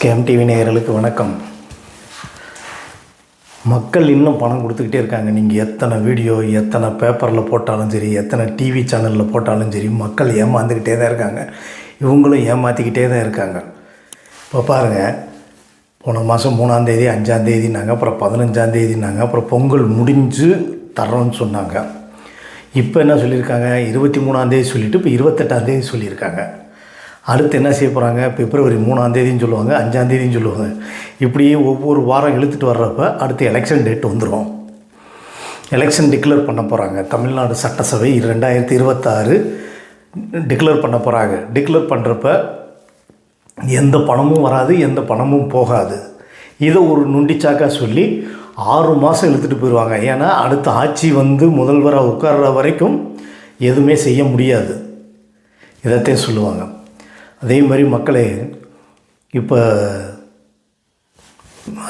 Scam TV நேயர்களுக்கு வணக்கம். மக்கள் இன்னும் பணம் கொடுத்துக்கிட்டே இருக்காங்க. நீங்கள் எத்தனை வீடியோ எத்தனை பேப்பரில் போட்டாலும் சரி எத்தனை டிவி சேனலில் போட்டாலும் சரி மக்கள் ஏமாந்துக்கிட்டே தான் இருக்காங்க. இவங்களும் ஏமாற்றிக்கிட்டே தான் இருக்காங்க. இப்போ பாருங்கள் போன மாதம் மூணாந்தேதி அஞ்சாந்தேதினாங்க அப்புறம் பதினஞ்சாந்தேதினாங்க அப்புறம் பொங்கல் முடிஞ்சு தர்றோன்னு சொன்னாங்க. இப்போ என்ன சொல்லியிருக்காங்க? இருபத்தி மூணாந்தேதி சொல்லிவிட்டு இப்போ இருபத்தெட்டாந்தேதி சொல்லியிருக்காங்க. அடுத்து என்ன செய்ய போகிறாங்க பிப்ரவரி மூணாந்தேதின்னு சொல்லுவாங்க அஞ்சாந்தேதின்னு சொல்லுவாங்க. இப்படியே ஒவ்வொரு வாரம் இழுத்துட்டு வர்றப்ப அடுத்து எலெக்ஷன் டேட் வந்துடும் எலெக்ஷன் டிக்ளேர் பண்ண போகிறாங்க தமிழ்நாடு சட்டசபை ரெண்டாயிரத்தி இருபத்தாறு டிக்ளேர் பண்ண போகிறாங்க டிக்ளேர் பண்ணுறப்ப எந்த பணமும் வராது எந்த பணமும் போகாது. இதை ஒரு நுண்டிச்சாக்கா சொல்லி ஆறு மாதம் இழுத்துட்டு போயிடுவாங்க ஏன்னா அடுத்த ஆட்சி வந்து முதல்வராக உட்கார்ற வரைக்கும் எதுவுமே செய்ய முடியாது. இதைத்தான் சொல்லுவாங்க. அதே மாதிரி மக்களே இப்போ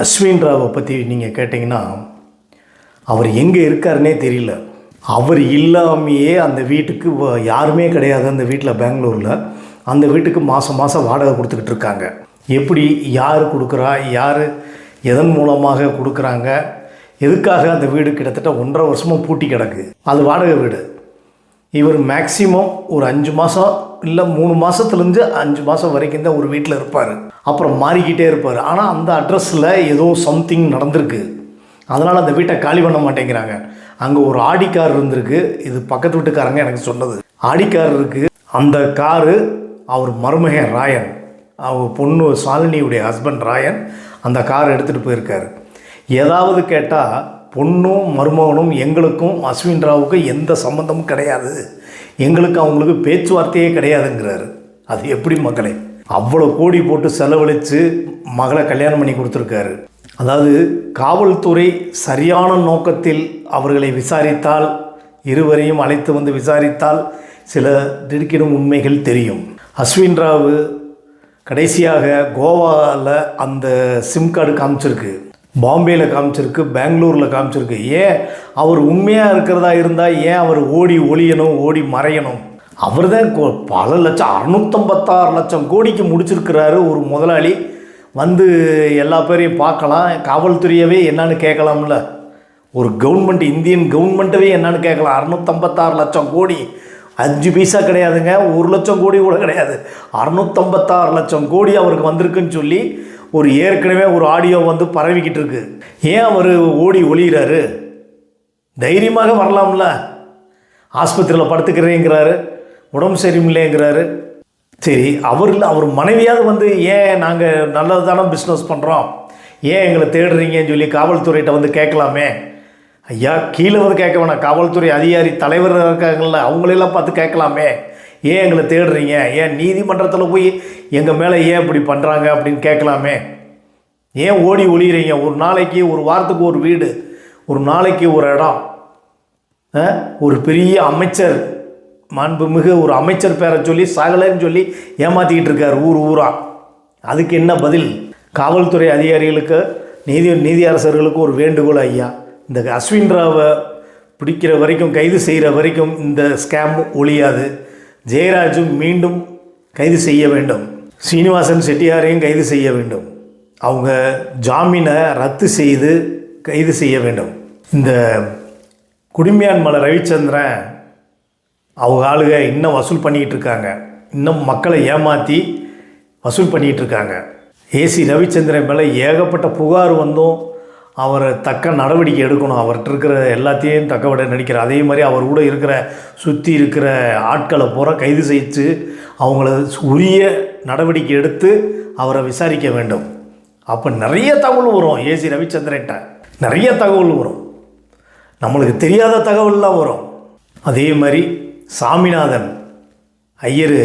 அஸ்வின் ராவை பற்றி நீங்கள் கேட்டிங்கன்னா அவர் எங்கே இருக்காருன்னே தெரியல. அவர் இல்லாமையே அந்த வீட்டுக்கு யாருமே கிடையாது அந்த வீட்டில் பெங்களூரில். அந்த வீட்டுக்கு மாதம் மாதம் வாடகை கொடுத்துக்கிட்டு இருக்காங்க. எப்படி யார் கொடுக்குறா யார் எதன் மூலமாக கொடுக்குறாங்க எதுக்காக அந்த வீடு கிட்டத்தட்ட ஒன்றரை வருஷமாக பூட்டி கிடக்கு. அது வாடகை வீடு. இவர் மேக்சிமம் ஒரு அஞ்சு மாதம் இல்லை மூணு மாதத்துலேருந்து அஞ்சு மாதம் வரைக்கும் தான் ஒரு வீட்டில் இருப்பார். அப்புறம் மாறிக்கிட்டே இருப்பார். ஆனால் அந்த அட்ரஸில் ஏதோ சம்திங் நடந்திருக்கு. அதனால் அந்த வீட்டை காலி பண்ண மாட்டேங்கிறாங்க. அங்கே ஒரு ஆடி கார் இருந்திருக்கு. இது பக்கத்து வீட்டுக்காரங்க எனக்கு சொன்னது. ஆடி கார் இருக்குது அந்த காரு அவர் மருமகன் ராயன். அவர் பொண்ணு சாலினியுடைய ஹஸ்பண்ட் ராயன் அந்த கார் எடுத்துகிட்டு போயிருக்காரு. ஏதாவது கேட்டால் பொண்ணும் மருமகனும் எங்களுக்கும் அஸ்வின் ராவுக்கும் எந்த சம்மந்தமும் கிடையாது. எங்களுக்கு அவங்களுக்கு பேச்சுவார்த்தையே கிடையாதுங்கிறாரு. அது எப்படி மக்களே? அவ்வளோ கோடி போட்டு செலவழித்து மகளை கல்யாணம் பண்ணி கொடுத்துருக்காரு. அதாவது காவல்துறை சரியான நோக்கத்தில் அவர்களை விசாரித்தால் இருவரையும் அழைத்து வந்து விசாரித்தால் சில திடுக்கிடும் உண்மைகள் தெரியும். அஸ்வின் ராவு கடைசியாக கோவாவில் அந்த சிம் கார்டு காமிச்சிருக்கு. பாம்பேயில் காமிச்சிருக்கு பெங்களூரில் காமிச்சிருக்கு. ஏன்? அவர் உண்மையாக இருக்கிறதா இருந்தால் ஏன் அவர் ஓடி ஒளியணும் ஓடி மறையணும்? அவர் தான் பல லட்சம் அறுநூத்தம்பத்தாறு லட்சம் கோடிக்கு முடிச்சிருக்கிறாரு ஒரு முதலாளி. வந்து எல்லா பேரையும் பார்க்கலாம். காவல்துறையவே என்னன்னு கேட்கலாம்ல. ஒரு கவர்மெண்ட் இந்தியன் கவர்மெண்ட்டவே என்னன்னு கேட்கலாம். அறுநூத்தம்பத்தாறு லட்சம் கோடி. அஞ்சு பைசா கிடையாதுங்க. ஒரு லட்சம் கோடி கூட கிடையாது. அறுநூத்தம்பத்தாறு லட்சம் கோடி அவருக்கு வந்திருக்குன்னு சொல்லி ஒரு ஏற்கனவே ஒரு ஆடியோ வந்து பரவிக்கிட்டு இருக்கு. ஏன் அவர் ஓடி ஒளிகிறாரு தைரியமாக வரலாம்ல. ஆஸ்பத்திரியில் படுத்துக்கிறேங்கிறாரு. உடம்பு சரியில்லைங்கிறாரு. சரி அவர் இல்லை அவர் மனைவியாவது வந்து ஏன் நாங்கள் நல்லது தானே பிஸ்னஸ் பண்ணுறோம் ஏன் எங்களை தேடுறீங்கன்னு சொல்லி காவல்துறையிட்ட வந்து கேட்கலாமே? ஐயா கீழே வந்து கேட்க வேணாம். காவல்துறை அதிகாரி தலைவர் இருக்காங்கல்ல அவங்களெல்லாம் பார்த்து கேட்கலாமே? ஏன் எங்களை தேடுறீங்க? ஏன் நீதிமன்றத்தில் போய் எங்கள் மேலே ஏன் இப்படி பண்ணுறாங்க அப்படின்னு கேட்கலாமே? ஏன் ஓடி ஒளிகிறீங்க ஒரு நாளைக்கு ஒரு வாரத்துக்கு ஒரு வீடு ஒரு நாளைக்கு ஒரு இடம் ஆ? ஒரு பெரிய அமைச்சர் மாண்புமிகு ஒரு அமைச்சர் பேரை சொல்லி சகலன்னு சொல்லி ஏமாற்றிக்கிட்டு இருக்கார் ஊர் ஊரா. அதுக்கு என்ன பதில்? காவல்துறை அதிகாரிகளுக்கு நீதி நீதியரசர்களுக்கு ஒரு வேண்டுகோள் ஐயா. இந்த அஸ்வின் ராவை பிடிக்கிற வரைக்கும் கைது செய்கிற வரைக்கும் இந்த ஸ்கேம் ஒழியாது. ஜெயராஜும் மீண்டும் கைது செய்ய வேண்டும். சீனிவாசன் செட்டியாரையும் கைது செய்ய வேண்டும். அவங்க ஜாமீனை ரத்து செய்து கைது செய்ய வேண்டும். இந்த குடிமையான் மலை ரவிச்சந்திரன் அவங்க ஆளுக இன்னும் வசூல் பண்ணிக்கிட்டு இருக்காங்க. இன்னும் மக்களை ஏமாற்றி வசூல் பண்ணிக்கிட்டு இருக்காங்க. ஏசி ரவிச்சந்திரன் மேலே ஏகப்பட்ட புகார் வந்தும் அவரை தக்க நடவடிக்கை எடுக்கணும். அவர்கிட்ட இருக்கிற எல்லாத்தையும் தக்க விட நடிக்கிறார் அதே மாதிரி அவர் கூட இருக்கிற சுற்றி இருக்கிற ஆட்களை பூரா கைது செய்து அவங்கள உரிய நடவடிக்கை எடுத்து அவரை விசாரிக்க வேண்டும். அப்போ நிறைய தகவல் வரும். ஏசி ரவிச்சந்திரன்ட்ட நிறைய தகவல் வரும். நம்மளுக்கு தெரியாத தகவல்லாம் வரும். அதே மாதிரி சாமிநாதன் ஐயர்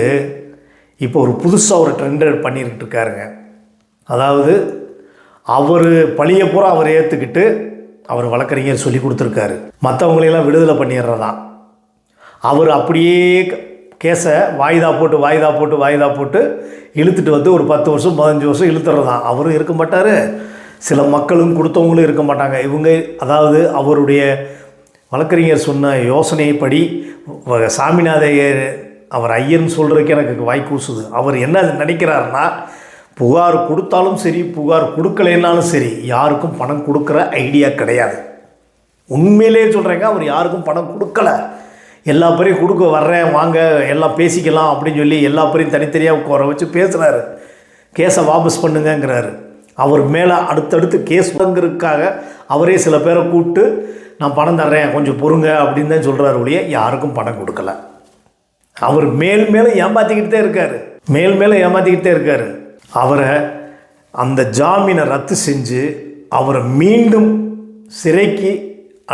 இப்போ ஒரு புதுசாக ஒரு ட்ரெண்ட் பண்ணிக்கிட்டு இருக்காருங்க. அதாவது அவர் பழிய பூரா அவர் ஏற்றுக்கிட்டு அவர் வழக்கறிஞர் சொல்லி கொடுத்துருக்காரு. மற்றவங்களையெல்லாம் விடுதலை பண்ணிடுறதான் அவர் அப்படியே கேஸை வாய்தா போட்டு வாய்தா போட்டு வாய்தா போட்டு இழுத்துட்டு வந்து ஒரு பத்து வருஷம் பதினஞ்சு வருஷம் இழுத்துறதான் அவரும் இருக்க மாட்டார். சில மக்களும் கொடுத்தவங்களும் இருக்க மாட்டாங்க. இவங்க அதாவது அவருடைய வழக்கறிஞர் சொன்ன யோசனைப்படி சாமிநாதையர் அவர் ஐயர்னு சொல்கிறதுக்கு எனக்கு வாய் கூசுது அவர் என்ன நினைக்கிறாருன்னா புகார் கொடுத்தாலும் சரி புகார் கொடுக்கலைன்னாலும் சரி யாருக்கும் பணம் கொடுக்குற ஐடியா கிடையாது. உண்மையிலேயே சொல்கிறேங்க அவர் யாருக்கும் பணம் கொடுக்கல. எல்லா பேரையும் கொடுக்க வர்றேன் வாங்க எல்லாம் பேசிக்கலாம் அப்படின்னு சொல்லி எல்லா பேரையும் தனித்தனியாக உட்கார வச்சு பேசுகிறாரு கேஸை வாபஸ் பண்ணுங்கங்கிறாரு. அவர் மேலே அடுத்தடுத்து கேஸ் வாங்குறதுக்காக அவரே சில பேரை கூப்பிட்டு நான் பணம் தர்றேன் கொஞ்சம் பொறுங்க அப்படின்னு தான் சொல்கிறாரு ஒழிய யாருக்கும் பணம் கொடுக்கல. அவர் மேல் மேலே ஏமாற்றிக்கிட்டே இருக்கார். மேல் மேலே ஏமாற்றிக்கிட்டே இருக்கார். அவரை அந்த ஜாமீனை ரத்து செஞ்சு அவரை மீண்டும் சிறைக்கு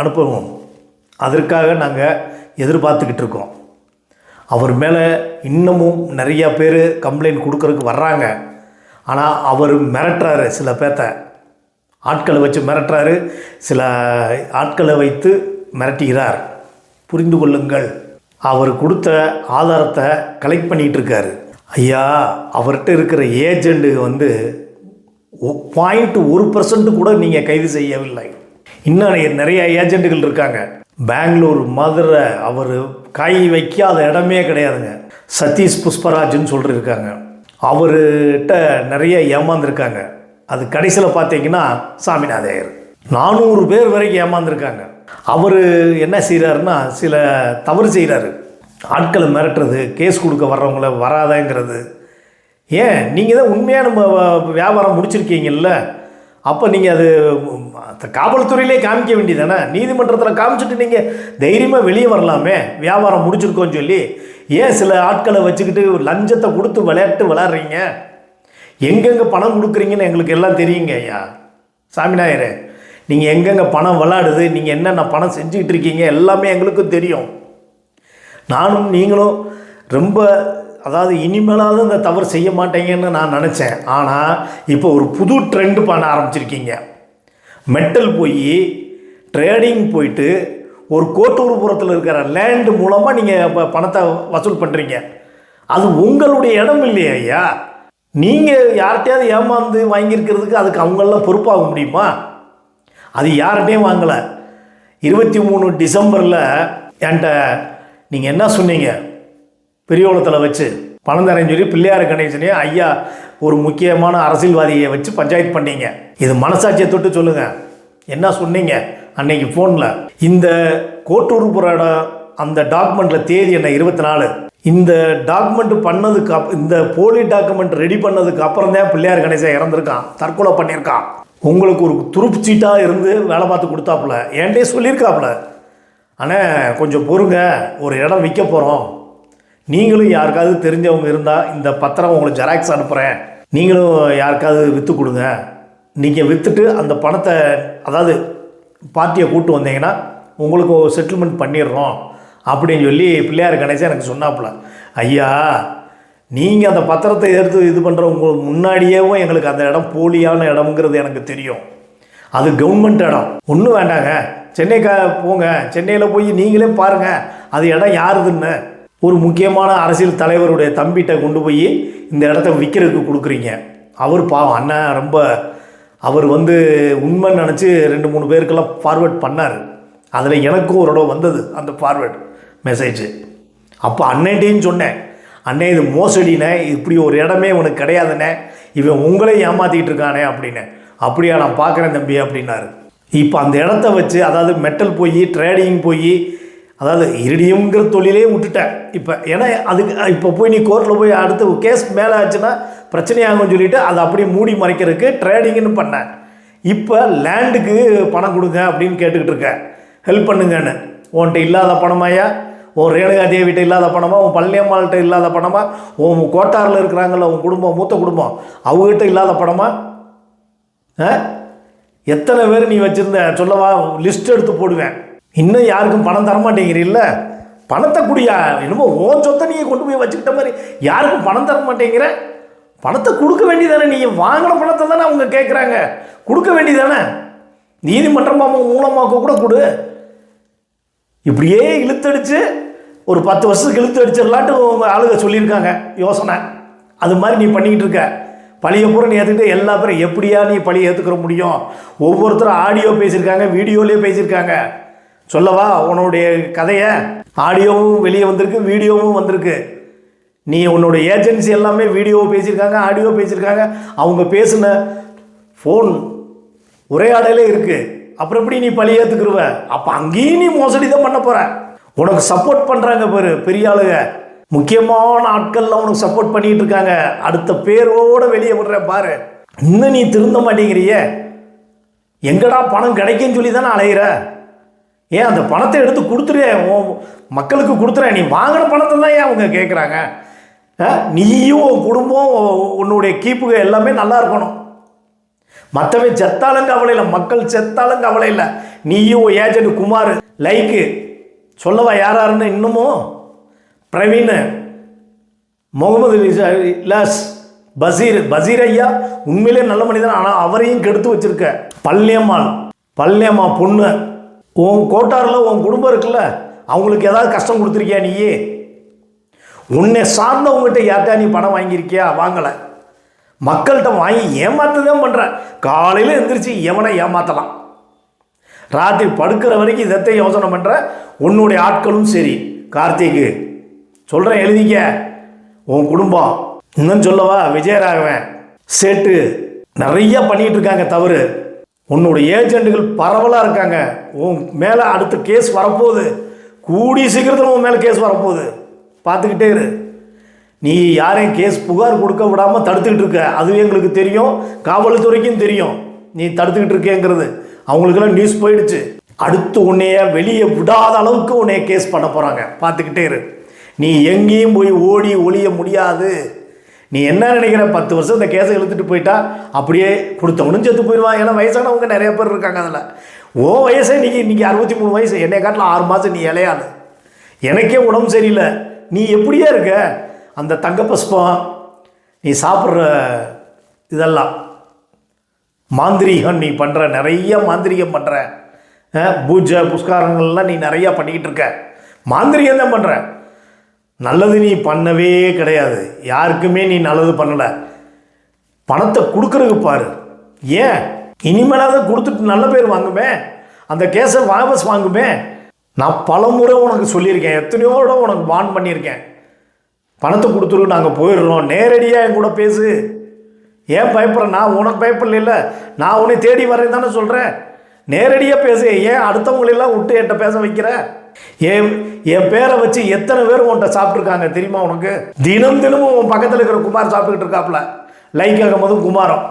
அனுப்பவும். அதற்காக நாங்கள் எதிர்பார்த்துக்கிட்டு இருக்கோம். அவர் மேலே இன்னமும் நிறையா பேர் கம்ப்ளைண்ட் கொடுக்கறதுக்கு வர்றாங்க. ஆனால் அவர் மிரட்டுறாரு சில பேர்த்த ஆட்களை வச்சு மிரட்டுறாரு சில ஆட்களை வைத்து மிரட்டுகிறார். புரிந்து கொள்ளுங்கள். அவர் கொடுத்த ஆதாரத்தை கலெக்ட் பண்ணிகிட்டு இருக்காரு. ஐயா அவர்கிட்ட இருக்கிற ஏஜெண்ட்டு வந்து பாயிண்ட் ஒரு பர்சன்ட் கூட நீங்கள் கைது செய்யவில்லை. இன்னும் நிறைய ஏஜெண்ட்டுகள் இருக்காங்க. பெங்களூர் மதுரை அவர் கை வைக்காத இடமே கிடையாதுங்க. சதீஷ் புஷ்பராஜ்னு சொல்லிருக்காங்க அவர்கிட்ட நிறைய ஏமாந்துருக்காங்க. அது கடைசியில் பார்த்தீங்கன்னா சாமிநாதையர் நானூறு பேர் வரைக்கும் ஏமாந்துருக்காங்க. அவர் என்ன செய்கிறாருன்னா சில தவறு செய்கிறாரு ஆட்களை மிரட்டுறது கேஸ் கொடுக்க வர்றவங்கள வராதங்கிறது. ஏன்? நீங்கள் தான் உண்மையாக நம்ம வ- வியாபாரம் முடிச்சிருக்கீங்கல்ல. அப்போ நீங்கள் அது அந்த காவல்துறையிலே காமிக்க வேண்டியதானே நீதிமன்றத்தில் காமிச்சிட்டு நீங்கள் தைரியமாக வெளியே வரலாமே. வியாபாரம் முடிச்சிருக்கோன்னு சொல்லி ஏன் சில ஆட்களை வச்சுக்கிட்டு லஞ்சத்தை கொடுத்து விளையாட்டு விளாட்றீங்க எங்கெங்கே பணம் கொடுக்குறீங்கன்னு எங்களுக்கு எல்லாம் தெரியுங்க ஐயா. சாமிநாயரே நீங்கள் எங்கெங்கே பணம் விளாடுது நீங்கள் என்னென்ன பணம் செஞ்சுக்கிட்டு இருக்கீங்க எல்லாமே எங்களுக்கும் தெரியும். நானும் நீங்களும் ரொம்ப அதாவது இனிமேலாவது இந்த தவறு செய்ய மாட்டீங்கன்னு நான் நினச்சேன். ஆனால் இப்போ ஒரு புது ட்ரெண்ட் பண்ண ஆரம்பிச்சிருக்கீங்க. மெட்டல் போய் ட்ரேடிங் போயிட்டு ஒரு கோட்டூர்புரத்தில் இருக்கிற லேண்டு மூலமாக நீங்கள் இப்போ பணத்தை வசூல் பண்ணுறீங்க அது உங்களுடைய இடம் இல்லையா ஐயா. நீங்கள் யார்கிட்டையாவது ஏமாந்து வாங்கியிருக்கிறதுக்கு அதுக்கு அவங்கெல்லாம் பொறுப்பாக முடியுமா? அது யார்கிட்டையும் வாங்கலை. இருபத்தி மூணு டிசம்பரில் என்கிட்ட நீங்கள் என்ன சொன்னீங்க? பெரியோளத்தில் வச்சு பணம் தரேன்னு சொல்லி பிள்ளையார் கணேசனையும் ஐயா ஒரு முக்கியமான அரசியல்வாதியை வச்சு பஞ்சாயத்து பண்ணீங்க. இது மனசாட்சியை தொட்டு சொல்லுங்கள் என்ன சொன்னீங்க? அன்னைக்கு ஃபோனில் இந்த கோட்டூர்புர அந்த டாக்குமெண்ட்டில் தேதி என்ன? இருபத்தி நாலு இந்த டாக்குமெண்ட் பண்ணதுக்கு அப் இந்த போலி டாக்குமெண்ட் ரெடி பண்ணதுக்கு அப்புறம் தான் பிள்ளையார் கணேசன் இறந்துருக்கான் தற்கொலை பண்ணியிருக்கான். உங்களுக்கு ஒரு துருப்பு சீட்டாக இருந்து வேலை பார்த்து கொடுத்தாப்புல. என்கிட்டயே சொல்லியிருக்காப்புல? ஆனால் கொஞ்சம் பொறுங்க. ஒரு இடம் விற்க போகிறோம் நீங்களும் யாருக்காவது தெரிஞ்சவங்க இருந்தால் இந்த பத்திரம் உங்களுக்கு ஜெராக்ஸ் அனுப்புகிறேன் நீங்களும் யாருக்காவது விற்று கொடுங்க. நீங்கள் விற்றுட்டு அந்த பணத்தை அதாவது பார்ட்டியை கூப்பிட்டு வந்தீங்கன்னா உங்களுக்கு செட்டில்மெண்ட் பண்ணிடுறோம் அப்படின்னு சொல்லி பிள்ளையார் கணேசன் எனக்கு சொன்னாப்புல. ஐயா நீங்கள் அந்த பத்திரத்தை எடுத்து இது பண்ணுற உங்களுக்கு முன்னாடியேவும் எங்களுக்கு அந்த இடம் போலியான இடம்ங்கிறது எனக்கு தெரியும். அது கவர்மெண்ட் இடம். ஒன்றும் வேண்டாங்க. சென்னைக்கா போங்க. சென்னையில் போய் நீங்களே பாருங்கள் அது இடம் யாருதுன்னு. ஒரு முக்கியமான அரசியல் தலைவருடைய தம்பிகிட்ட கொண்டு போய் இந்த இடத்த விற்கிறதுக்கு கொடுக்குறீங்க. அவர் பாவம் அண்ணன் ரொம்ப அவர் வந்து உண்மை நினச்சி ரெண்டு மூணு பேருக்கெல்லாம் ஃபார்வேர்ட் பண்ணார். அதில் எனக்கும் ஒரு இடம் வந்தது அந்த ஃபார்வேர்ட் மெசேஜ் அப்போ அண்ணன்ட்டையும் சொன்னேன். அண்ணே இது மோசடினே. இப்படி ஒரு இடமே உனக்கு கிடையாதுண்ணே இவன் உங்களே ஏமாற்றிக்கிட்டு இருக்கானே அப்படின்னு அப்படியா நான் பார்க்குறேன் தம்பி அப்படின்னாரு. இப்போ அந்த இடத்த வச்சு அதாவது மெட்டல் போய் ட்ரேடிங் போய் அதாவது இரிடியம்ங்கிற தொழிலே விட்டுட்டேன். இப்போ ஏன்னா அதுக்கு இப்போ போய் நீ கோர்ட்டில் போய் அடுத்து கேஸ் மேலே ஆச்சுன்னா பிரச்சனையாகும்னு சொல்லிவிட்டு அதை அப்படியே மூடி மறைக்கிறதுக்கு ட்ரேடிங்னு பண்ணேன். இப்போ லேண்டுக்கு பணம் கொடுங்க அப்படின்னு கேட்டுக்கிட்டு இருக்கேன். ஹெல்ப் பண்ணுங்கன்னு. உன்கிட்ட இல்லாத பணமாயா உன் ரேணுகா தேவிகிட்ட இல்லாத பணமா? உன் பழனியம்மாள்கிட்ட இல்லாத பணமா? உன் கோட்டாரில் இருக்கிறாங்கல்ல உன் குடும்பம் மூத்த குடும்பம் அவங்ககிட்ட இல்லாத பணமா? ஆ? எத்தனை பேர் நீ வச்சுருந்த சொல்லவா லிஸ்ட் எடுத்து போடுவேன். இன்னும் யாருக்கும் பணம் தரமாட்டேங்கிறீல்ல? பணத்தை குடியா என்னமோ ஓன் சொத்தை நீங்கள் கொண்டு போய் வச்சுக்கிட்ட மாதிரி. யாருக்கும் பணம் தர மாட்டேங்கிற? பணத்தை கொடுக்க வேண்டியதானே நீங்கள் வாங்கின பணத்தை தானே அவங்க கேட்குறாங்க கொடுக்க வேண்டியதானே? நீதிமன்றம் மூலமாக கூட கொடு. இப்படியே இழுத்தடிச்சு ஒரு பத்து வருஷத்துக்கு இழுத்து அடிச்சிடலான்ட்டு உங்க ஆளுங்க சொல்லியிருக்காங்க யோசனை. அது மாதிரி நீ பண்ணிக்கிட்டு இருக்க. பழைய பொருள் நீ ஏற்றுக்கிட்டு எல்லா பேரும் எப்படியா நீ பழைய ஏற்றுக்கிற முடியும்? ஒவ்வொருத்தரும் ஆடியோ பேசியிருக்காங்க வீடியோலேயே பேசியிருக்காங்க. சொல்லவா உன்னுடைய கதையை? ஆடியோவும் வெளியே வந்திருக்கு வீடியோவும் வந்திருக்கு. நீ உன்னோட ஏஜென்சி எல்லாமே வீடியோ பேசியிருக்காங்க ஆடியோ பேசியிருக்காங்க. அவங்க பேசின ஃபோன் உரையாடலே இருக்குது அப்புறம் எப்படி நீ பழி ஏற்றுக்குருவ அப்போ அங்கேயும் நீ மோசடி தான் பண்ண போகிற உனக்கு சப்போர்ட் பண்ணுறாங்க பாரு பெரிய ஆளுங்க. முக்கியமான ஆட்கள்லாம் அவனுக்கு சப்போர்ட் பண்ணிட்டு இருக்காங்க அடுத்த பேரோட வெளியே விடுற பாரு. இன்னும் நீ திருந்த மாட்டேங்கிறியே. எங்கடா பணம் கிடைக்குன்னு சொல்லி தானே அலையிற? ஏன் அந்த பணத்தை எடுத்து கொடுத்துரு. உன் மக்களுக்கு கொடுத்துற. நீ வாங்கின பணத்தை தான் ஏன் அவங்க கேட்குறாங்க நீயும் உன் குடும்பம் உன்னுடைய கீப்புக எல்லாமே நல்லா இருக்கணும். மற்றவன் செத்தாலும் கவலை இல்லை. மக்கள் செத்தாலும் கவலை இல்லை. நீயும் ஏஜென்ட் குமார். லைக்கு சொல்லவா யார் யாருன்னு இன்னமும்? பிரவீன் முகமது இலாஸ் பசீர் பசீர் ஐயா உண்மையிலே நல்ல மனிதன் ஆனால் அவரையும் கெடுத்து வச்சிருக்க. பள்ளியம்மாள் பள்ளியம்மா பொண்ணு உன் கோட்டாரில் உன் குடும்பம் இருக்குல்ல அவங்களுக்கு ஏதாவது கஷ்டம் கொடுத்துருக்கியா நீயே? உன்னை சார்ந்தவங்ககிட்ட யார்ட்டா நீ பணம் வாங்கியிருக்கியா? வாங்கலை. மக்கள்கிட்ட வாங்கி ஏமாத்த தான் பண்ணுற காலையில் எந்திரிச்சு எவனை ஏமாற்றலாம் ராத்திரி படுக்கிற வரைக்கும் இதத்தை யோசனை பண்ணுற உன்னுடைய ஆட்களும் சரி. கார்த்திக்கு சொல்கிறேன் எழுதிக்க. உன் குடும்பம். இன்னும் சொல்லவா? விஜயராகவன். சேட்டு. நிறைய பண்ணிகிட்டு இருக்காங்க தவறு. உன்னோட ஏஜென்ட்டுகள் பரவலாக இருக்காங்க. உன் மேலே அடுத்த கேஸ் வரப்போகுது. கூடி சீக்கிரத்தில் உன் மேலே கேஸ் வரப்போகுது. பார்த்துக்கிட்டே இரு. நீ யாரையும் கேஸ் புகார் கொடுக்க விடாமல் தடுத்துக்கிட்டு இருக்க. அதுவே எங்களுக்கு தெரியும். காவல்துறைக்கும் தெரியும். நீ தடுத்துக்கிட்டு இருக்கேங்கிறது. அவங்களுக்கெல்லாம் நியூஸ் போயிடுச்சு. அடுத்து உன்னைய வெளியே விடாத அளவுக்கு உன்னைய கேஸ் பண்ண போகிறாங்க பார்த்துக்கிட்டே இரு. நீ எங்கேயும் போய் ஓடி ஒளிய முடியாது. நீ என்ன நினைக்கிற? பத்து வருஷம் இந்த கேஸை இழுத்துட்டு போயிட்டா அப்படியே கொடுத்தவனும் செத்து போயிடுவான். ஏன்னா வயசானவங்க நிறைய பேர் இருக்காங்க அதில். ஓ வயசே இன்னைக்கு இன்னைக்கு அறுபத்தி மூணு வயசு. என்னை காட்டில் ஆறு மாதம் நீ இலையாளு எனக்கே உடம்பு சரியில்லை. நீ எப்படியா இருக்க? அந்த தங்க புஷ்பம் நீ சாப்பிட்ற இதெல்லாம். மாந்திரீகம் நீ பண்ணுற நிறைய மாந்திரீகம் பண்ணுற பூஜை புஷ்காரங்கள்லாம் நீ நிறையா பண்ணிக்கிட்டு இருக்க. மாந்திரீகம் தான் பண்ணுற நல்லது நீ பண்ணவே கிடையாது. யாருக்குமே நீ நல்லது பண்ணலை. பணத்தை கொடுக்கறதுக்கு பாரு. ஏன்? இனிமேலாவது கொடுத்துட்டு நல்ல பேர் வாங்குமே. அந்த கேஸை வாபஸ் வாங்குமே. நான் பலமுறை உனக்கு சொல்லியிருக்கேன். எத்தனையோட உனக்கு வான் பண்ணியிருக்கேன். பணத்தை கொடுத்துரு நாங்கள் போயிடுறோம். நேரடியாக என் கூட பேசு. ஏன் பயப்படுற நான் உனக்கு பயப்படல நான் உன்னை தேடி வரேன் தானே சொல்கிறேன் நேரடியாக பேசு. ஏன் அடுத்தவங்களெல்லாம் விட்டு என்கிட்ட பேச வைக்கிற? என் என் பேரை வச்சு எத்தனை பேர் உன்கிட்ட சாப்பிட்ருக்காங்க தெரியுமா உனக்கு? தினம் தினமும் உன் பக்கத்தில் இருக்கிற குமார் சாப்பிட்டுக்கிட்டு இருக்காப்புல. லைக் ஆகும்போதும் குமாரம்.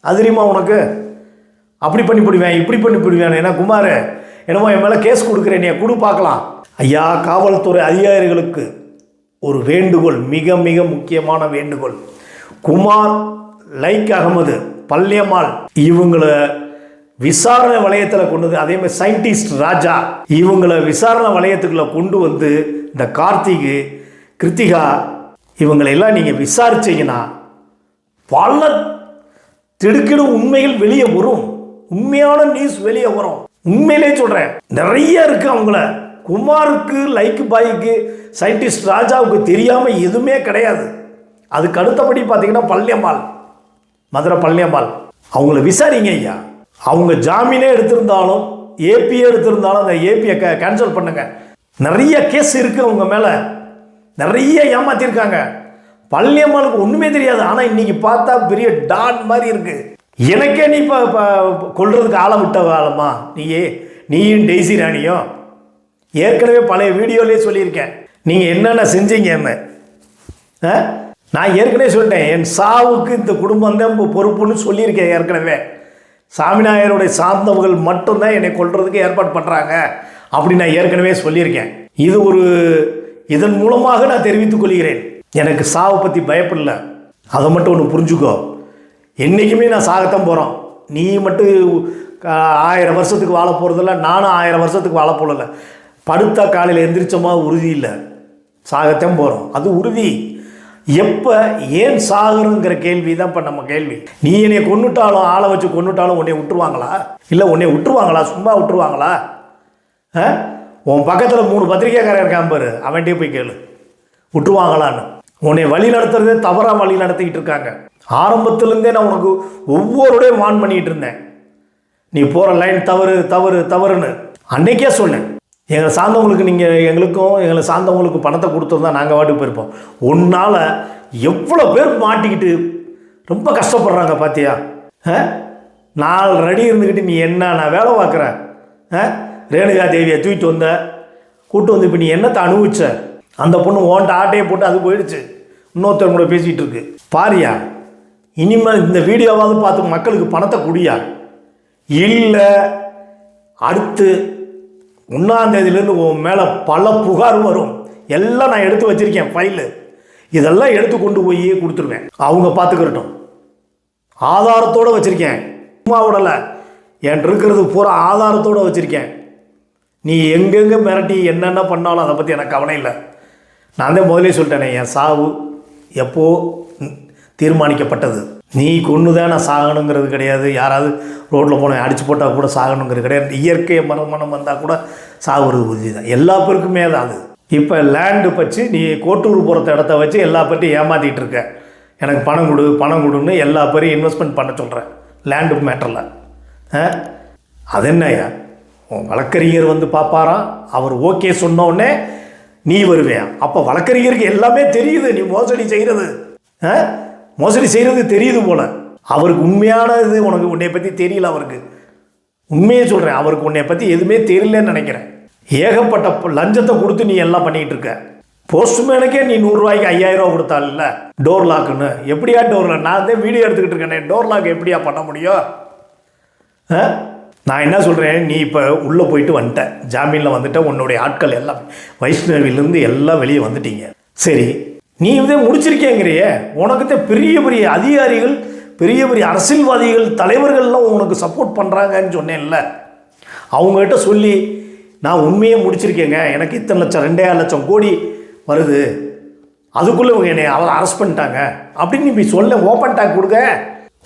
அது தெரியுமா உனக்கு? அப்படி பண்ணி பிடிவேன் இப்படி பண்ணி பிடிவேன். ஏன்னா குமார் என்னமோ என் மேலே கேஸ் கொடுக்குறேன் நீ கொடு பார்க்கலாம். ஐயா காவல்துறை அதிகாரிகளுக்கு ஒரு வேண்டுகோள் மிக மிக முக்கியமான வேண்டுகோள். குமார் லைக் அகமது பள்ளியம்மாள் இவங்களை விசாரணை வளையத்தில் கொண்டு வந்து அதே மாதிரி சயின்டிஸ்ட் ராஜா இவங்களை விசாரணை வளையத்துக்குள்ளே கொண்டு வந்து இந்த கார்த்திகு கிருத்திகா இவங்களெல்லாம் நீங்கள் விசாரிச்சீங்கன்னா பல திடுக்கிடும் உண்மைகள் வெளியே வரும். உண்மையான நியூஸ் வெளியே வரும். உண்மையிலே சொல்கிறேன் நிறைய இருக்கு அவங்கள. குமாருக்கு லைக் பாய்க்கு சயின்டிஸ்ட் ராஜாவுக்கு தெரியாமல் எதுவுமே கிடையாது. அதுக்கு அடுத்தபடி பார்த்தீங்கன்னா பள்ளியம்மாள் மதுரை பழனியம்மாள் அவங்கள விசாரிங்க ஐயா. அவங்க ஜாமீனே எடுத்திருந்தாலும் ஏபியே எடுத்திருந்தாலும் அந்த ஏபியை க கேன்சல் பண்ணுங்க. நிறைய கேஸ் இருக்குது அவங்க மேலே. நிறைய ஏமாற்றிருக்காங்க பள்ளியம்மாளுக்கு ஒன்றுமே தெரியாது. ஆனால் இன்னைக்கு பார்த்தா பெரிய டான் மாதிரி இருக்கு. எனக்கே நீ இப்போ இப்போ கொள்றதுக்கு ஆளை விட்ட காலமா நீயே நீயும் டெய்ஸி ராணியும். ஏற்கனவே பழைய வீடியோலேயே சொல்லியிருக்கேன். நீங்கள் என்னென்ன செஞ்சீங்கன்னு. ஆ? நான் ஏற்கனவே சொல்லிட்டேன். என் சாவுக்கு இந்த குடும்பம் தான் பொறுப்புன்னு சொல்லியிருக்கேன் ஏற்கனவே. சாமிநாயருடைய சார்ந்தவர்கள் மட்டும்தான் என்னை கொள்றதுக்கு ஏற்பாடு பண்ணுறாங்க அப்படி நான் ஏற்கனவே சொல்லியிருக்கேன். இது ஒரு இதன் மூலமாக நான் தெரிவித்துக் கொள்கிறேன். எனக்கு சாவை பற்றி பயப்படல. அதை மட்டும் ஒன்று புரிஞ்சுக்கோ. என்றைக்குமே நான் சாகத்தான் போகிறோம் நீ மட்டும் ஆயிரம் வருஷத்துக்கு வாழ போகிறதில்ல நானும் ஆயிரம் வருஷத்துக்கு வாழ போகல படுத்த காலையில் எந்திரிச்சோமா உறுதி இல்லை. சாகத்தான் போகிறோம் அது உறுதி. எப்போ ஏன் சாகுறங்கிற கேள்வி தான் இப்போ நம்ம கேள்வி. நீ என்னை கொண்டுட்டாலும் ஆளை வச்சு கொண்டுட்டாலும் உன்னை விட்டுருவாங்களா? இல்லை உன்னை விட்டுருவாங்களா? சும்மா விட்டுருவாங்களா? ஆ? உன் பக்கத்தில் மூணு பத்திரிக்கைக்காரன் இருக்கான் பாரு அவன்கிட்டயே போய் கேளு. விட்டுருவாங்களான்னு. உன்னை வழி நடத்துறதே தவறாக வழி நடத்திக்கிட்டு இருக்காங்க. ஆரம்பத்துலேருந்தே நான் உனக்கு ஒவ்வொருடையும் வான் பண்ணிக்கிட்டு இருந்தேன். நீ போகிற லைன் தவறு தவறு தவறுன்னு. அன்னைக்கே சொன்னேன். எங்களை சார்ந்தவங்களுக்கு நீங்கள் எங்களுக்கும் எங்களை சார்ந்தவங்களுக்கு பணத்தை கொடுத்துருந்தா நாங்கள் வாட்டுக்கு போயிருப்போம். உன்னால் எவ்வளோ பேர் மாட்டிக்கிட்டு ரொம்ப கஷ்டப்படுறாங்க பார்த்தியா ஆ? நாலு ரெடி இருந்துக்கிட்டு நீ என்ன நான் வேலை பார்க்குறேன் ஆ? ரேணுகா தேவியை தூக்கிட்டு வந்த கூட்டு வந்து இப்போ நீ என்னத்தை அனுபவிச்ச? அந்த பொண்ணு ஓன்ட்ட ஆட்டையை போட்டு அது போயிடுச்சு. இன்னொருத்தர் கூட பேசிகிட்டு இருக்கு. பாரியா இனிமேல் இந்த வீடியோவாவது பார்த்து மக்களுக்கு பணத்தை குடியா? இல்லை அடுத்து ஒன்றாந்தேதியிலேருந்து உன் மேலே பல புகார் வரும். எல்லாம் நான் எடுத்து வச்சிருக்கேன் ஃபைலு இதெல்லாம் எடுத்து கொண்டு போய் கொடுத்துருவேன். அவங்க பார்த்துக்கிறட்டும். ஆதாரத்தோடு வச்சுருக்கேன். சும்மா விடலை. என் இருக்கிறது பூரா ஆதாரத்தோடு வச்சுருக்கேன். நீ எங்கெங்கே மிரட்டி என்னென்ன பண்ணாலும் அதை பற்றி எனக்கு கவனம் இல்லை. நான் தான் முதலே சொல்லிட்டேனே என் சாவு எப்போது தீர்மானிக்கப்பட்டது? நீ கொண்டு தான் நான் சாகணுங்கிறது கிடையாது. யாராவது ரோட்டில் போனால் அடிச்சு போட்டால் கூட சாகணுங்கிறது கிடையாது. இயற்கை மரணம் வந்தால் கூட சாகுறது உறுதி தான் எல்லா பேருக்குமே தான் அது. இப்போ லேண்டு வச்சு நீ கோட்டூர் போகிறத இடத்த வச்சு எல்லா பேர்ட்டையும் ஏமாற்றிட்டு இருக்க. எனக்கு பணம் கொடு பணம் கொடுன்னு எல்லா பேரையும் இன்வெஸ்ட்மெண்ட் பண்ண சொல்கிறேன் லேண்டு மேட்டரில் ஆ? அது என்னய்யா? உன் வழக்கறிஞர் வந்து பார்ப்பாராம் அவர் ஓகே சொன்னோடனே நீ வருவேன் அப்போ வழக்கறிஞருக்கு எல்லாமே தெரியுது நீ மோசடி செய்கிறது ஆ? மோசடி செய்கிறது தெரியுது போல. அவருக்கு உண்மையான இது உனக்கு உன்னை பற்றி தெரியல அவருக்கு. உண்மையே சொல்கிறேன் அவருக்கு உன்னை பற்றி எதுவுமே தெரியலன்னு நினைக்கிறேன். ஏகப்பட்ட லஞ்சத்தை கொடுத்து நீ எல்லாம் பண்ணிகிட்டு இருக்க. போஸ்ட்மேனுக்கே நீ நூறுரூவாய்க்கு ஐயாயிரம் ரூபா கொடுத்தால டோர் லாக்குன்னு எப்படியா டோர் லாக் நான் தான் வீடியோ எடுத்துக்கிட்டு இருக்கேனே டோர் லாக் எப்படியா பண்ண முடியும்? ஆ? நான் என்ன சொல்கிறேன் நீ இப்போ உள்ளே போயிட்டு வந்துட்ட. ஜாமீனில் வந்துட்ட உன்னுடைய ஆட்கள் எல்லாம். வைஷ்ணவிலேருந்து எல்லாம் வெளியே வந்துட்டீங்க. சரி நீ இதே முடிச்சிருக்கேங்கிறியே. உனக்கு தான் பெரிய பெரிய அதிகாரிகள் பெரிய பெரிய அரசியல்வாதிகள் தலைவர்கள்லாம் உனக்கு சப்போர்ட் பண்ணுறாங்கன்னு சொன்னேன்ல. அவங்ககிட்ட சொல்லி நான் உண்மையே முடிச்சிருக்கேங்க. எனக்கு இத்தனை லட்சம் ரெண்டே லட்சம் கோடி வருது. அதுக்குள்ளே இவங்க என்னை அவரை அரெஸ்ட் பண்ணிட்டாங்க. அப்படின்னு நீ சொல்ல ஓப்பன் டாக் கொடுங்க.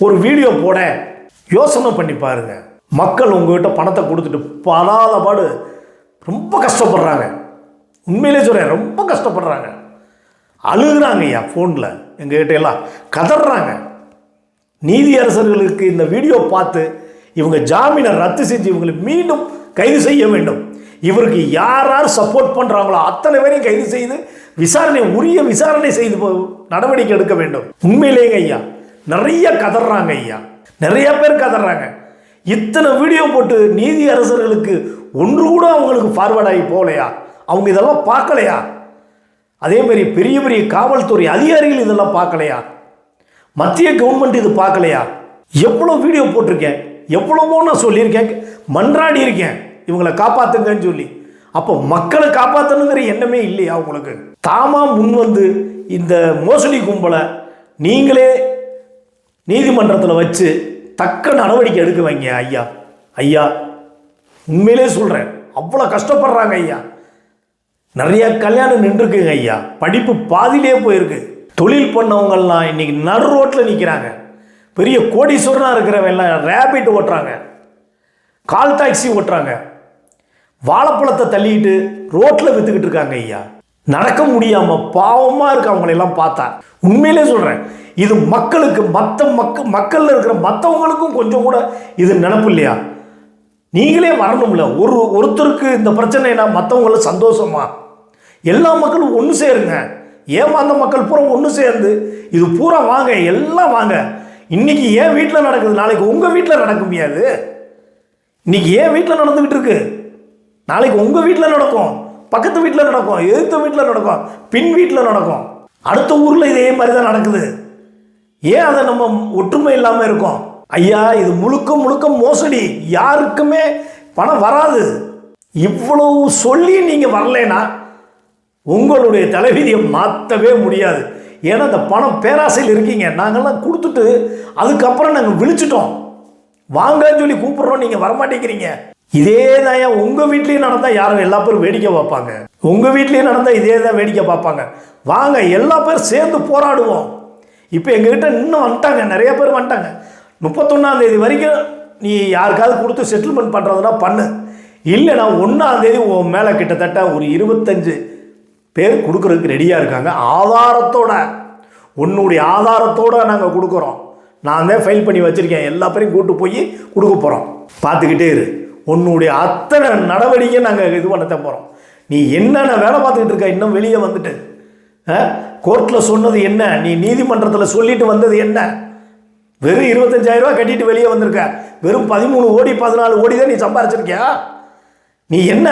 ஒரு வீடியோ போட யோசனை பண்ணி பாருங்க. மக்கள் உங்ககிட்ட பணத்தை கொடுத்துட்டு பலாத பாடு ரொம்ப கஷ்டப்படுறாங்க. உண்மையிலே சொல்கிறேன் ரொம்ப கஷ்டப்படுறாங்க. அழுகுறாங்க ஐயா ஃபோனில் எங்ககிட்ட எல்லாம் கதறாங்க நீதியரசர்களுக்கு இந்த வீடியோ பார்த்து இவங்க ஜாமீனை ரத்து செஞ்சு இவங்களை மீண்டும் கைது செய்ய வேண்டும். இவருக்கு யார் யார் சப்போர்ட் பண்ணுறாங்களோ அத்தனை பேரையும் கைது செய்து விசாரணை உரிய விசாரணை செய்து நடவடிக்கை எடுக்க வேண்டும். உண்மையிலேங்க ஐயா நிறைய கதறாங்க ஐயா நிறைய பேர் கதறாங்க இத்தனை வீடியோ போட்டு நீதி அரசர்களுக்கு ஒன்று கூட அவங்களுக்கு ஃபார்வர்ட் ஆகி போகலையா? அவங்க இதெல்லாம் பார்க்கலையா? அதே மாதிரி பெரிய பெரிய காவல்துறை அதிகாரிகள் இதெல்லாம் பார்க்கலையா? மத்திய கவர்மெண்ட் இது பார்க்கலையா? எவ்வளோ வீடியோ போட்டிருக்கேன்? எவ்வளவோ நான் சொல்லியிருக்கேன். மன்றாடி இருக்கேன். இவங்களை காப்பாத்துங்கன்னு சொல்லி. அப்போ மக்களை காப்பாற்றணுங்கிற எண்ணமே இல்லையா உங்களுக்கு? தாமா முன் வந்து இந்த மோசடி கும்பலை நீங்களே நீதிமன்றத்தில் வச்சு தக்க நடவடிக்கை எடுக்க வைங்க ஐயா. ஐயா உண்மையிலே சொல்கிறேன் அவ்வளோ கஷ்டப்படுறாங்க ஐயா. நிறைய கல்யாணம் நின்றுருக்குங்க ஐயா. படிப்பு பாதியிலே போயிருக்கு. தொழில் பண்ணவங்கள்லாம் இன்னைக்கு நடு ரோட்டில் நிற்கிறாங்க பெரிய கோடீஸ்வரனாக இருக்கிறவங்க எல்லாம் ரேபிட் ஓட்டுறாங்க. கால் டாக்ஸி ஓட்டுறாங்க. வாழைப்பழத்தை தள்ளிட்டு ரோட்டில் விற்றுக்கிட்டு இருக்காங்க ஐயா. நடக்க முடியாமல் பாவமாக இருக்கு அவங்களெல்லாம் பார்த்தா. உண்மையிலே சொல்கிறேன் இது மக்களுக்கு மற்ற மக்க மக்களில் இருக்கிற மற்றவங்களுக்கும் கொஞ்சம் கூட இது நினப்பு இல்லையா? நீங்களே வரணும்ல. ஒரு ஒருத்தருக்கு இந்த பிரச்சனைனா மற்றவங்களும் சந்தோஷமா? எல்லா மக்களும் ஒன்று சேருங்க. ஏமாந்த மக்கள் பூரா ஒன்று சேர்ந்து இது பூரா வாங்க எல்லாம் வாங்க. இன்னைக்கு ஏன் வீட்டில் நடக்குது நாளைக்கு உங்கள் வீட்டில் நடக்க முடியாது இன்னைக்கு ஏன் வீட்டில் நடந்துக்கிட்டு இருக்கு. நாளைக்கு உங்கள் வீட்டில் நடக்கும். பக்கத்து வீட்டில் நடக்கும் எதிர்த்த வீட்டில் நடக்கும் பின் வீட்டில் நடக்கும். அடுத்த ஊரில் இதே மாதிரி தான் நடக்குது. ஏன் அதை நம்ம ஒற்றுமை இல்லாமல் இருக்கோம்? ஐயா இது முழுக்க முழுக்க மோசடி. யாருக்குமே பணம் வராது. இவ்வளவு சொல்லி நீங்கள் வரலைன்னா உங்களுடைய தலைவிதியை மாற்றவே முடியாது. ஏன்னா இந்த பணம் பேராசையில் இருக்கீங்க. நாங்கள்லாம் கொடுத்துட்டு அதுக்கப்புறம் நாங்கள் விழிச்சிட்டோம். வாங்கன்னு சொல்லி கூப்பிடுறோம் நீங்கள் வரமாட்டேங்கிறீங்க. இதே தான் ஏன் உங்கள் வீட்லேயும் நடந்தால் யாரும் எல்லா பேரும் வேடிக்கை பார்ப்பாங்க? உங்கள் வீட்லேயும் நடந்தால் இதே தான் வேடிக்கை பார்ப்பாங்க. வாங்க எல்லா பேரும் சேர்ந்து போராடுவோம். இப்போ எங்ககிட்ட இன்னும் வந்துட்டாங்க. நிறைய பேர் வந்துட்டாங்க. முப்பத்தொன்னாந்தேதி வரைக்கும் நீ யாருக்காவது கொடுத்து செட்டில்மெண்ட் பண்ணுறதுனா பண்ணு. இல்லைனா ஒன்றாந்தேதி உன் மேலே கிட்டத்தட்ட ஒரு இருபத்தஞ்சு பேர் கொடுக்குறதுக்கு ரெடியாக இருக்காங்க. ஆதாரத்தோட உன்னுடைய ஆதாரத்தோட நாங்கள் கொடுக்குறோம். நான் தான் ஃபைல் பண்ணி வச்சுருக்கேன். எல்லா பேரையும் கூட்டு போய் கொடுக்க போகிறோம் பார்த்துக்கிட்டே இரு. உன்னுடைய அத்தனை நடவடிக்கை நாங்கள் இது பண்ண போகிறோம் நீ என்னென்ன வேலை பார்த்துக்கிட்டு இருக்க? இன்னும் வெளியே வந்துட்டு. கோர்ட்டில் சொன்னது என்ன? நீ நீதிமன்றத்தில் சொல்லிட்டு வந்தது என்ன? வெறும் இருபத்தஞ்சாயிரரூவா கட்டிட்டு வெளியே வந்திருக்க. வெறும் பதிமூணு ஓடி பதினாலு ஓடி தான் நீ சம்பாரிச்சிருக்கியா? நீ என்ன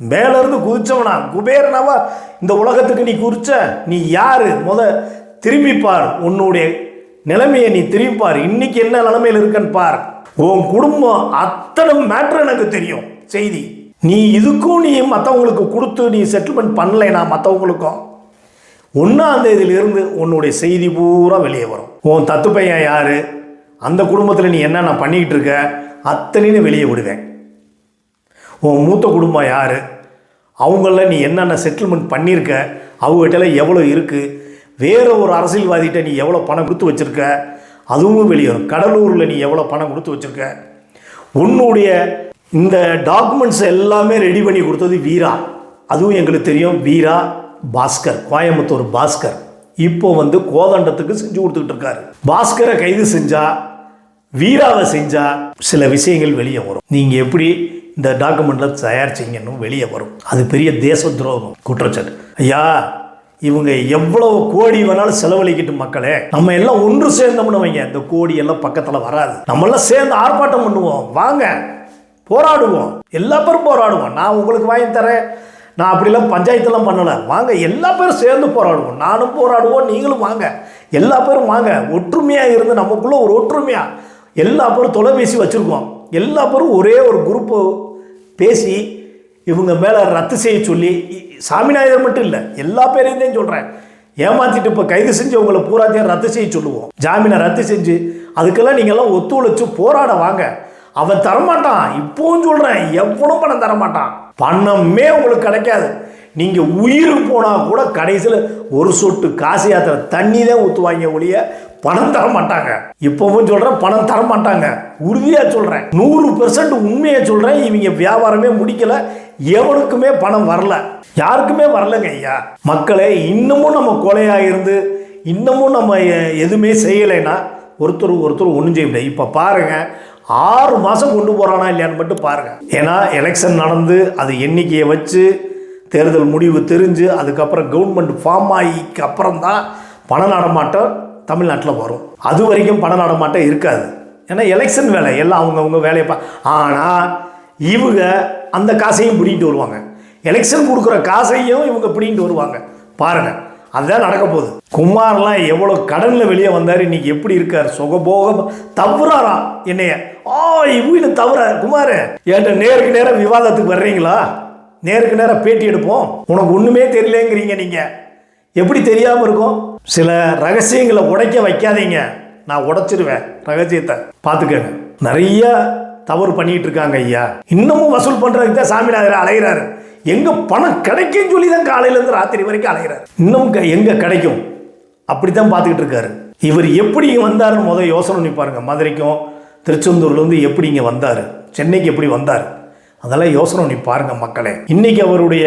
மேலேருந்து குதிச்சவனா? குபேரனாவா? இந்த உலகத்துக்கு நீ குறிச்ச நீ யாரு? முத திரும்பி பார் உன்னுடைய நிலைமையை நீ திரும்பி பார் இன்னைக்கு என்ன நிலைமையில் இருக்கன்னு பார். உன் குடும்பம் அத்தனை மேட்ரு எனக்கு தெரியும். செய்தி. நீ இதுக்கும் நீ மற்றவங்களுக்கு கொடுத்து நீ செட்டில்மெண்ட் பண்ணலைனா மற்றவங்களுக்கும் ஒன்றாம் தேதியிலிருந்து உன்னுடைய செய்தி பூரா வெளியே வரும். உன் தத்து பையன் யாரு? அந்த குடும்பத்தில் நீ என்னென்ன பண்ணிக்கிட்டு இருக்க? அத்தனையும் வெளியே விடுவேன். உன் மூத்த குடும்பம் யார்? அவங்கள நீ என்னென்ன செட்டில்மெண்ட் பண்ணியிருக்க அவங்ககிட்ட எவ்வளோ இருக்குது வேறு ஒரு அரசியல்வாதிகிட்ட நீ எவ்வளோ பணம் கொடுத்து வச்சுருக்க? அதுவும் வெளியே வரும் கடலூரில் நீ எவ்வளோ பணம் கொடுத்து வச்சுருக்க? உன்னுடைய இந்த டாக்குமெண்ட்ஸ் எல்லாமே ரெடி பண்ணி கொடுத்தது வீரா. அதுவும் எங்களுக்கு தெரியும். வீரா பாஸ்கர் கோயம்புத்தூர் பாஸ்கர். இப்போ வந்து கோதண்டத்துக்கு செஞ்சு கொடுத்துக்கிட்டு இருக்காரு. பாஸ்கரை கைது செஞ்சால் வீராவை செஞ்சால் சில விஷயங்கள் வெளியே வரும். நீங்கள் எப்படி இந்த டாக்குமெண்ட்டில் தயார் செய்யணும் வெளியே வரும். அது பெரிய தேச துரோகம் குற்றச்சாட்டு. ஐயா இவங்க எவ்வளவு கோடி வேணாலும் செலவழிக்கிட்டு மக்களே. நம்ம எல்லாம் ஒன்று சேர்ந்தோம்னு வைங்க. இந்த கோடி எல்லாம் பக்கத்தில் வராது. நம்ம எல்லாம் சேர்ந்து ஆர்ப்பாட்டம் பண்ணுவோம். வாங்க போராடுவோம். எல்லா பேரும் போராடுவோம். நான் உங்களுக்கு வாங்கி தரேன். நான் அப்படிலாம் பஞ்சாயத்துலாம் பண்ணலை. வாங்க எல்லா பேரும் சேர்ந்து போராடுவோம். நானும் போராடுவோம் நீங்களும் வாங்க. எல்லா பேரும் வாங்க. ஒற்றுமையாக இருந்து நமக்குள்ளே ஒரு ஒற்றுமையாக எல்லா பேரும் தொலைபேசி வச்சுருக்கோம். எல்லா பேரும் ஒரே ஒரு குரூப்பு பேசி இவங்க மேலே ரத்து செய்ய சொல்லி சாமிநாயகர் மட்டும் இல்லை எல்லா பேரையும் தான் சொல்கிறேன் ஏமாத்திட்டு இப்போ கைது செஞ்சவங்களை பூராத்தையும் ரத்து செய்ய சொல்லுவோம். ஜாமீனை ரத்து செஞ்சு அதுக்கெல்லாம் நீங்கள்லாம் ஒத்துழைச்சு போராட வாங்க. அவன் தரமாட்டான். இப்போவும் சொல்கிறேன் எவ்வளோ பணம் தரமாட்டான். பணமே உங்களுக்கு கிடைக்காது. நீங்கள் உயிர் போனால் கூட கடைசியில் ஒரு சொட்டு காசு யாத்திரை தண்ணி தான் ஊற்றுவாங்க ஒழிய பணம் தர மாட்டாங்க. இப்போவும் சொல்கிறேன் பணம் தர மாட்டாங்க. உறுதியாக சொல்கிறேன் நூறு பெர்சன்ட் உண்மையை சொல்கிறேன் இவங்க வியாபாரமே முடிக்கல. எவனுக்குமே பணம் வரல. யாருக்குமே வரலங்க ஐயா. மக்களே இன்னமும் நம்ம கொலையாக இருந்து இன்னமும் நம்ம எதுவுமே செய்யலைன்னா ஒருத்தர் ஒருத்தர் ஒன்றும் செய்ய முடியாது. இப்போ பாருங்கள் ஆறு மாதம் கொண்டு போகிறானா இல்லையான்னு மட்டும் பாருங்கள் ஏன்னா எலெக்ஷன் நடந்து அது எண்ணிக்கையை வச்சு தேர்தல் முடிவு தெரிஞ்சு அதுக்கப்புறம் கவர்மெண்ட் ஃபார்ம் ஆகிக்கு அப்புறம் தான் பண நடமாட்டம். தமிழ்நாட்டில் வரும். அது வரைக்கும் பண நடமாட்டம் இருக்காது. ஏன்னா எலெக்ஷன் வேலை. எல்லாம் அவங்கவுங்க வேலையை பா ஆனால் இவங்க அந்த காசையும் பிடிக்கிட்டு வருவாங்க. எலெக்ஷன் கொடுக்குற காசையும் இவங்க பிடிக்கிட்டு வருவாங்க. பாருங்கள் அதுதான் நடக்க போகுது. குமார்லாம் எவ்வளோ கடனில் வெளியே வந்தார் இன்னைக்கு எப்படி இருக்கார்? சுகபோகம் தவறாரா என்னைய? ஆ இவ்வளோ தவற குமார். என்கிட்ட நேருக்கு நேரம் விவாதத்துக்கு வர்றீங்களா? நேருக்கு நேரம் பேட்டி எடுப்போம். உனக்கு ஒன்றுமே தெரியலங்கிறீங்க நீங்கள் எப்படி தெரியாமல் இருக்கும்? சில ரகசியங்களை உடைக்க வைக்காதீங்க. நான் உடைச்சிருவேன் ரகசியத்தை. பார்த்துக்கங்க. நிறைய தவறு பண்ணிட்டு இருக்காங்க ஐயா. இன்னமும் வசூல் பண்ணுறதுக்கு தான் சாமிநாதர் அலைகிறாரு எங்கே பணம் கிடைக்கும்னு சொல்லி தான் காலையிலேருந்து ராத்திரி வரைக்கும் அலைகிறாரு இன்னும் க- எங்கே கிடைக்கும்? அப்படி தான் பார்த்துக்கிட்டு இருக்காரு. இவர் எப்படி இங்கே வந்தாருன்னு முதல் யோசனை பண்ணி பாருங்க மதுரைக்கும் திருச்செந்தூர்லேருந்து எப்படி இங்கே வந்தார்? சென்னைக்கு எப்படி வந்தார்? அதெல்லாம் யோசனை பண்ணி பாருங்க மக்களே. இன்னைக்கு அவருடைய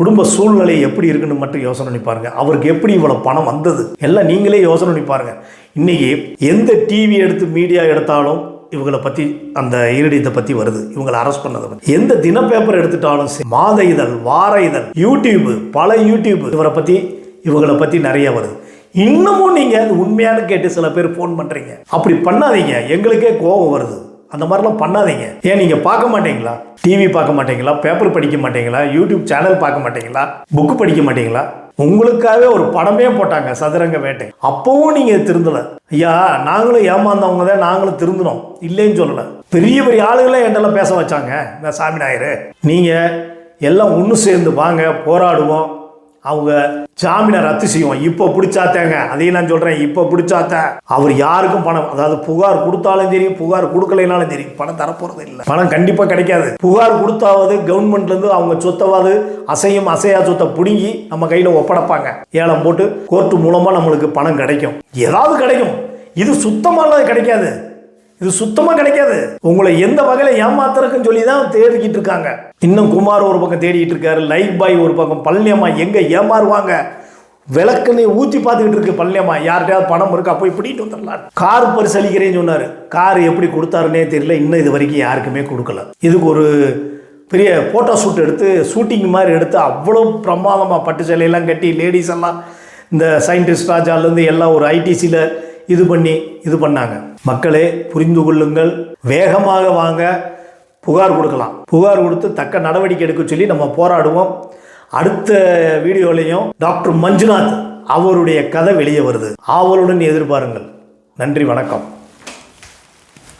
குடும்ப சூழ்நிலை எப்படி இருக்குன்னு மட்டும் யோசனை பண்ணி பாருங்க. அவருக்கு எப்படி இவ்வளவு பணம் வந்தது? எல்லாம் நீங்களே யோசனை பண்ணி பாருங்க. இன்னைக்கு எந்த டிவி எடுத்து மீடியா எடுத்தாலும் இவங்களை பற்றி அந்த ஈரடியத்தை பற்றி வருது. இவங்களை அரெஸ்ட் பண்ணதை பற்றி எந்த தின பேப்பர் எடுத்துட்டாலும் சரி, மாத இதழ் வார இதழ் யூடியூப் பல யூடியூப் இவரை பற்றி இவங்களை பற்றி நிறைய வருது. இன்னமும் நீங்கள் அது உண்மையானு கேட்டு சில பேர் ஃபோன் பண்ணுறீங்க அப்படி பண்ணாதீங்க. எங்களுக்கே கோபம் வருது. அந்த மாதிரிலாம் பண்ணாதீங்க. ஏன் நீங்கள் பார்க்க மாட்டீங்களா? டிவி பார்க்க மாட்டீங்களா? பேப்பர் படிக்க மாட்டீங்களா? யூடியூப் சேனல் பார்க்க மாட்டீங்களா? புக்கு படிக்க மாட்டீங்களா? உங்களுக்காகவே ஒரு படமே போட்டாங்க சதுரங்க வேட்டை. அப்பவும் நீங்கள் திருந்தலை. ஐயா நாங்களும் ஏமாந்தவங்க தான் நாங்களும் திருந்தினோம் இல்லைன்னு சொல்லலை. பெரிய பெரிய ஆளுகளே என்னெல்லாம் பேச வச்சாங்க. இந்த சாமி நாயர் நீங்கள் எல்லாம் ஒன்று சேர்ந்து வாங்க போராடுவோம். அவங்க ஜாமீனை ரத்து செய்வோம் இப்போ பிடிச்சாத்தேங்க. அதையும் நான் சொல்கிறேன் இப்போ பிடிச்சாத்த. அவர் யாருக்கும் பணம் அதாவது புகார் கொடுத்தாலும் சரி புகார் கொடுக்கலைனாலும் சரி பணம் தரப்போகிறது இல்லை. பணம் கண்டிப்பாக கிடைக்காது. புகார் கொடுத்தாவது கவர்மெண்ட்லேருந்து அவங்க சொத்தவாது அசையும் அசையா சொத்தை பிடுங்கி நம்ம கையில் ஒப்படைப்பாங்க. ஏலம் போட்டு கோர்ட்டு மூலமாக நம்மளுக்கு பணம் கிடைக்கும். ஏதாவது கிடைக்கும். இது சுத்தமானது கிடைக்காது. இது சுத்தமாக கிடைக்காது. உங்களை எந்த வகையில் ஏமாத்துறதுக்குன்னு சொல்லி தான் தேடிக்கிட்டு இருக்காங்க. இன்னும் குமார் ஒரு பக்கம் தேடிக்கிட்டு இருக்காரு லைஃப் பாய் ஒரு பக்கம் பழனியம்மா எங்கே ஏமாறுவாங்க? விளக்குன்னு ஊற்றி பார்த்துக்கிட்டு இருக்கு பழனியம்மா யார்கிட்டயாவது பணம் இருக்கா? போய் பிடிட்டு வந்துடலாம். கார் பரிசளிக்கிறேன்னு சொன்னார். கார் எப்படி கொடுத்தாருன்னே தெரியல. இன்னும் இது வரைக்கும் யாருக்குமே கொடுக்கல. இதுக்கு ஒரு பெரிய ஃபோட்டோ ஷூட் எடுத்து ஷூட்டிங் மாதிரி எடுத்து அவ்வளோ பிரமாதமாக பட்டு சேலையெல்லாம் கட்டி லேடிஸ் எல்லாம் இந்த சயின்டிஸ்ட் ராஜாலேருந்து எல்லாம் ஒரு ஐடிசியில் இது பண்ணி இது பண்ணாங்க. மக்களே புரிந்து கொள்ளுங்கள். வேகமாக வாங்க புகார் கொடுக்கலாம். புகார் கொடுத்து தக்க நடவடிக்கை எடுக்க சொல்லி நம்ம போராடுவோம். அடுத்த வீடியோலையும் டாக்டர் மஞ்சுநாத் அவருடைய கதை வெளியே வருது. ஆவலுடன் எதிர்பாருங்கள். நன்றி வணக்கம்.